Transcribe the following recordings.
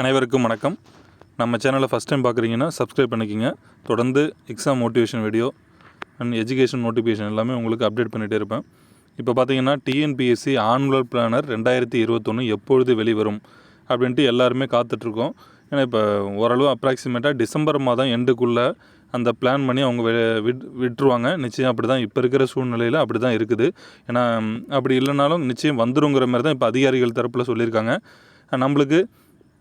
அனைவருக்கும் வணக்கம். நம்ம சேனலை ஃபஸ்ட் டைம் பார்க்குறீங்கன்னா சப்ஸ்கிரைப் பண்ணிக்கோங்க. தொடர்ந்து exam motivation video and education notification எல்லாமே உங்களுக்கு அப்டேட் பண்ணிகிட்டே இருப்பேன். இப்போ பார்த்தீங்கன்னா டிஎன்பிஎஸ்சி ஆனுவல் பிளானர் ரெண்டாயிரத்தி இருபத்தொன்று எப்பொழுது வெளிவரும் அப்படின்ட்டு எல்லாருமே காத்துட்ருக்கோம். ஏன்னா இப்போ ஓரளவு அப்ராக்சிமேட்டாக டிசம்பர் மாதம் எண்டுக்குள்ளே அந்த பிளான் பண்ணி அவங்க விட் விட்டுருவாங்க. நிச்சயம் அப்படி தான் இப்போ இருக்கிற சூழ்நிலையில் அப்படி தான் இருக்குது. ஏன்னா அப்படி இல்லைனாலும் நிச்சயம் வந்துருங்கிற மாதிரி தான் இப்போ அதிகாரிகள் தரப்பில் சொல்லியிருக்காங்க. நம்மளுக்கு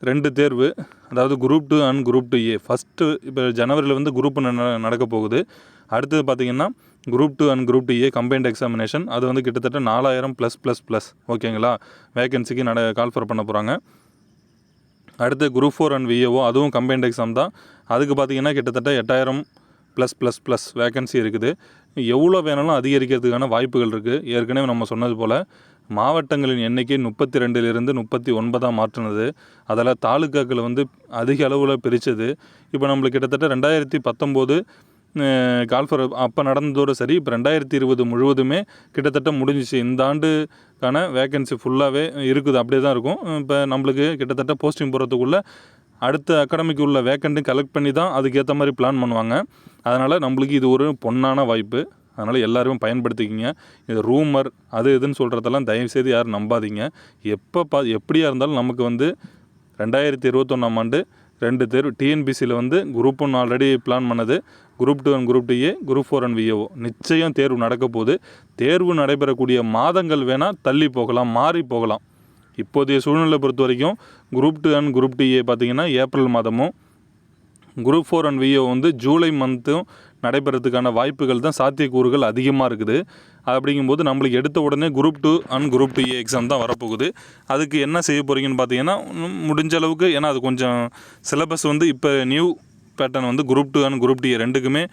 ரெண்டு தேர்வு அதாவது group two and group two A first இப்போ ஜனவரியில் வந்து குரூப் நடக்க போகுது. அடுத்தது பார்த்தீங்கன்னா group two and group two A combined examination அது வந்து கிட்டத்தட்ட நாலாயிரம் ப்ளஸ் ப்ளஸ் ப்ளஸ் ஓகேங்களா வேகன்சிக்கு நட கால்ஃபர் பண்ண போகிறாங்க அடுத்து குரூப் ஃபோர் அண்ட் விஏஓ அதுவும் கம்பைன்ட் எக்ஸாம் தான். அதுக்கு பார்த்தீங்கன்னா கிட்டத்தட்ட எட்டாயிரம் ப்ளஸ் ப்ளஸ் ப்ளஸ் வேகன்சி இருக்குது. எவ்வளோ வேணாலும் அதிகரிக்கிறதுக்கான வாய்ப்புகள் இருக்குது ஏற்கனவே நம்ம சொன்னது போல் மாவட்டங்களின் எண்ணிக்கை முப்பத்தி ரெண்டிலிருந்து முப்பத்தி ஒன்பதாக மாற்றினது. அதில் தாலுக்காக்களை வந்து அதிக அளவில் பிரித்தது இப்போ நம்மளுக்கு கிட்டத்தட்ட ரெண்டாயிரத்தி பத்தொம்போது கால்ஃபர் அப்போ நடந்ததோடு சரி இப்போ ரெண்டாயிரத்தி இருபது முழுவதுமே கிட்டத்தட்ட முடிஞ்சிச்சு. இந்த ஆண்டுக்கான வேகன்சி ஃபுல்லாகவே இருக்குது. அப்படியே தான் இருக்கும். இப்போ நம்மளுக்கு கிட்டத்தட்ட போஸ்டிங் போகிறதுக்குள்ளே அடுத்த அகாடமிக்கு உள்ள வேக்கண்ட்டும் கலெக்ட் பண்ணி தான் அதுக்கேற்ற மாதிரி பிளான் பண்ணுவாங்க. அதனால் நம்மளுக்கு இது ஒரு பொன்னான வாய்ப்பு. அதனால் எல்லாருமே பயன்படுத்திக்கிங்க. இது ரூமர் அது இதுன்னு சொல்கிறதெல்லாம் தயவுசெய்து யாரும் நம்பாதீங்க. எப்போ பா எப்படியா இருந்தாலும் நமக்கு வந்து ரெண்டாயிரத்தி இருபத்தொன்னாம் ஆண்டு ரெண்டு தேர்வு டிஎன்பிசியில் வந்து குரூப் ஒன் ஆல்ரெடி பிளான் பண்ணது. Group two and group two group four and VAO நிச்சயம் தேர்வு நடக்க போகுது. தேர்வு நடைபெறக்கூடிய மாதங்கள் வேணால் தள்ளி போகலாம் மாறி போகலாம். இப்போதைய சூழ்நிலை பொறுத்த வரைக்கும் group two and group two A பார்த்திங்கன்னா ஏப்ரல் மாதமும் குரூப் ஃபோர் அண்ட் விஏ வந்து ஜூலை மந்த்தும் நடைபெறதுக்கான வாய்ப்புகள் தான் சாத்தியக்கூறுகள் அதிகமாக இருக்குது. அப்படிங்கும்போது நம்மளுக்கு எடுத்த உடனே group two and group two A exam தான் வரப்போகுது. அதுக்கு என்ன செய்ய போகிறீங்கன்னு பார்த்தீங்கன்னா முடிஞ்ச அளவுக்கு ஏன்னா அது கொஞ்சம் சிலபஸ் வந்து இப்போ நியூ பேட்டர்ன் வந்து group two and group two A ரெண்டுக்குமே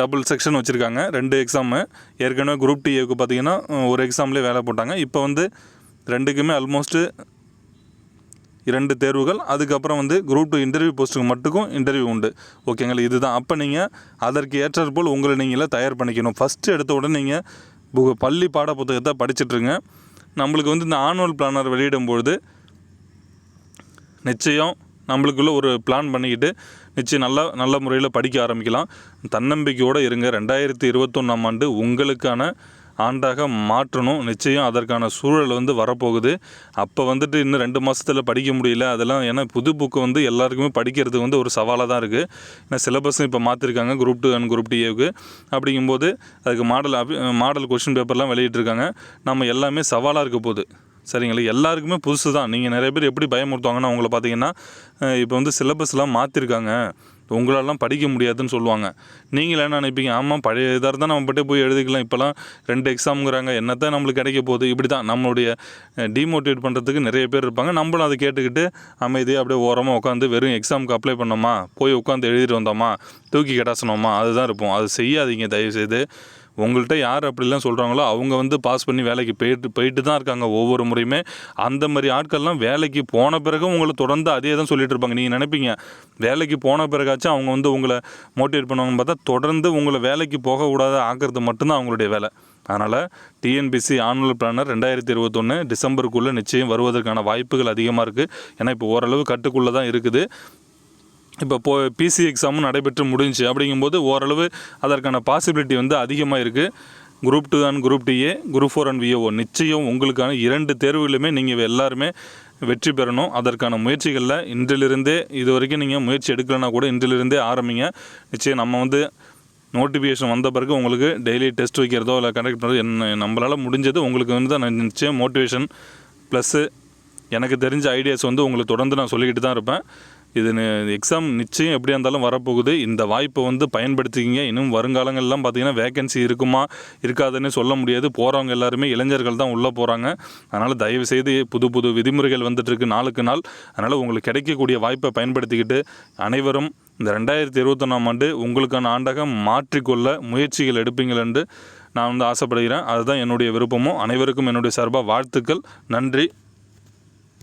டபுள் செக்ஷன் வச்சுருக்காங்க. ரெண்டு எக்ஸாமு ஏற்கனவே குரூப் டிஏவுக்கு பார்த்திங்கன்னா பார்த்தீங்கன்னா ஒரு எக்ஸாம்லேயே வேலை போட்டாங்க. இப்போ வந்து ரெண்டுக்குமே ஆல்மோஸ்ட்டு இரண்டு தேர்வுகள். அதுக்கப்புறம் வந்து குரூப் டூ இன்டர்வியூ போஸ்ட்டுக்கு மட்டுக்கும் இன்டர்வியூ உண்டு. ஓகேங்களா இதுதான். அப்போ நீங்கள் அதற்கு ஏற்றாற்போல் உங்களை நீங்களே தயார் பண்ணிக்கணும். ஃபஸ்ட்டு எடுத்த உடனே நீங்கள் புக பள்ளி பாட புத்தகத்தை படிச்சுட்ருங்க. நம்மளுக்கு வந்து இந்த ஆனுவல் பிளானர் வெளியிடும்பொழுது நிச்சயம் நம்மளுக்குள்ள ஒரு பிளான் பண்ணிக்கிட்டு நிச்சயம் நல்ல நல்ல முறையில் படிக்க ஆரம்பிக்கலாம். தன்னம்பிக்கையோடு இருங்க. ரெண்டாயிரத்தி இருபத்தொன்னாம் ஆண்டு உங்களுக்கான ஆண்டாக மாற்றணும். நிச்சயம் அதற்கான சூழல் வந்து வரப்போகுது. அப்போ வந்துட்டு இன்னும் ரெண்டு மாதத்தில் படிக்க முடியல. அதெல்லாம் ஏன்னா புது புக்கு வந்து எல்லாருக்குமே படிக்கிறது வந்து ஒரு சவாலாக தான் இருக்குது ஏன்னா சிலபஸும் இப்போ மாற்றிருக்காங்க குரூப் டூ அண்ட் குரூப் டிஏவுக்கு அப்படிங்கும்போது அதுக்கு மாடல் அபி மாடல் கொஷின் பேப்பர்லாம் வெளியிட்டிருக்காங்க. நம்ம எல்லாமே சவாலாக இருக்க போகுது. சரிங்களா? எல்லாருக்குமே புதுசு தான் நீங்கள் நிறைய பேர் எப்படி பயமுறுத்துவாங்கன்னா அவங்கள பார்த்தீங்கன்னா இப்போ வந்து சிலபஸ்லாம் மாற்றிருக்காங்க உங்களாலாம் படிக்க முடியாதுன்னு சொல்லுவாங்க. நீங்கள் என்ன நினைப்பீங்க? ஆமாம் பழைய இதாக இருந்தால் நம்ம பட்டே போய் எழுதிக்கலாம். இப்போலாம் ரெண்டு எக்ஸாம்ங்கிறாங்க என்னத்தான் நம்மளுக்கு கிடைக்க போகுது? இப்படி தான் நம்மளுடைய டிமோட்டிவேட் பண்ணுறதுக்கு நிறைய பேர் இருப்பாங்க. நம்மளும் அதை கேட்டுக்கிட்டு அமைதியாக அப்படியே ஓரமாக உட்காந்து வெறும் எக்ஸாமுக்கு அப்ளை பண்ணோமா? போய் உட்காந்து எழுதிட்டு வந்தோமா? தூக்கி கிடாசனோமா? அதுதான் இருப்போம். அது செய்யாதீங்க. தயவுசெய்து உங்கள்கிட்ட யார் அப்படிலாம் சொல்கிறாங்களோ அவங்க வந்து பாஸ் பண்ணி வேலைக்கு போயிட்டு போயிட்டு தான் இருக்காங்க ஒவ்வொரு முறையுமே. அந்த மாதிரி ஆட்கள்லாம் வேலைக்கு போன பிறகு உங்களை தொடர்ந்து அதே தான் சொல்லிட்டு இருப்பாங்க. நீங்கள் நினைப்பீங்க வேலைக்கு போன பிறகாச்சும் அவங்க வந்து உங்களை மோட்டிவேட் பண்ணுவாங்கன்னு பார்த்தா தொடர்ந்து உங்களை வேலைக்கு போகக்கூடாது ஆக்கிறது மட்டும்தான் அவங்களுடைய வேலை. அதனால் டிஎன்பிசி ஆனுவல் பிளானர் ரெண்டாயிரத்தி இருபத்தொன்று டிசம்பருக்குள்ளே நிச்சயம் வருவதற்கான வாய்ப்புகள் அதிகமாக இருக்குது ஏன்னா இப்போ ஓரளவு கட்டுக்குள்ளே தான் இருக்குது. இப்போ போ பிசி எக்ஸாமும் நடைபெற்று முடிஞ்சுச்சு அப்படிங்கும்போது ஓரளவு அதற்கான பாசிபிலிட்டி வந்து அதிகமாக இருக்குது group two and group two A group four and VO நிச்சயம் உங்களுக்கான இரண்டு தேர்வுகளுமே நீங்கள் எல்லாருமே வெற்றி பெறணும். அதற்கான முயற்சிகளில் இன்றிலிருந்தே இது வரைக்கும் நீங்கள் முயற்சி எடுக்கலைன்னா கூட இன்றிலிருந்தே ஆரம்பிங்க. நிச்சயம் நம்ம வந்து நோட்டிஃபிகேஷன் வந்த பிறகு உங்களுக்கு டெய்லி டெஸ்ட் வைக்கிறதோ இல்லை கண்டக்ட் பண்ணுறதோ என்ன நம்மளால் முடிஞ்சது உங்களுக்கு வந்து நான் நிச்சயம் மோட்டிவேஷன் ப்ளஸ்ஸு எனக்கு தெரிஞ்ச ஐடியாஸ் வந்து உங்களுக்கு தொடர்ந்து நான் சொல்லிக்கிட்டு தான் இருப்பேன். இது எக்ஸாம் நிச்சயம் எப்படியா இருந்தாலும் வரப்போகுது. இந்த வாய்ப்பை வந்து பயன்படுத்திக்கிங்க. இன்னும் வருங்காலங்கள்லாம் பார்த்தீங்கன்னா வேகன்சி இருக்குமா இருக்காதுன்னு சொல்ல முடியாது. போகிறவங்க எல்லாருமே இளைஞர்கள் தான் உள்ளே போகிறாங்க அதனால் தயவு செய்து புது புது விதிமுறைகள் வந்துட்டுருக்கு நாளுக்கு நாள். அதனால் உங்களுக்கு கிடைக்கக்கூடிய வாய்ப்பை பயன்படுத்திக்கிட்டு அனைவரும் இந்த ரெண்டாயிரத்தி இருபத்தொன்னாம் ஆண்டு உங்களுக்கான ஆண்டாக மாற்றிக்கொள்ள முயற்சிகள் எடுப்பீங்கள் என்று நான் வந்து ஆசைப்படுகிறேன். அதுதான் என்னுடைய விருப்பமும். அனைவருக்கும் என்னுடைய சார்பாக வாழ்த்துக்கள். நன்றி.